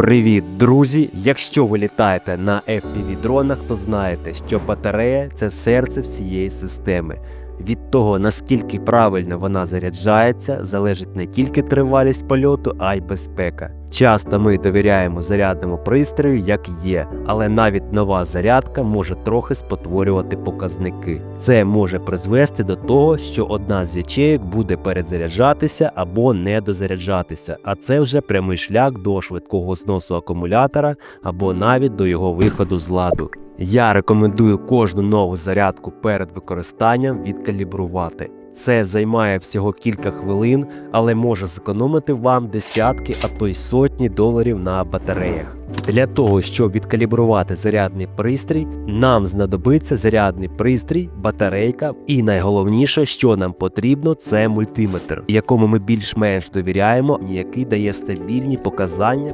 Привіт, друзі! Якщо ви літаєте на FPV дронах, то знаєте, що батарея це серце всієї системи. Від того, наскільки правильно вона заряджається, залежить не тільки тривалість польоту, а й безпека. Часто ми довіряємо зарядному пристрою, як є, але навіть нова зарядка може трохи спотворювати показники. Це може призвести до того, що одна з ячеїк буде перезаряджатися або недозаряджатися, а це вже прямий шлях до швидкого зносу акумулятора або навіть до його виходу з ладу. Я рекомендую кожну нову зарядку перед використанням відкалібрувати. Це займає всього кілька хвилин, але може зекономити вам десятки, а то й сотні доларів на батареях. Для того, щоб відкалібрувати зарядний пристрій, нам знадобиться зарядний пристрій, батарейка, і найголовніше, що нам потрібно, це мультиметр, якому ми більш-менш довіряємо, який дає стабільні показання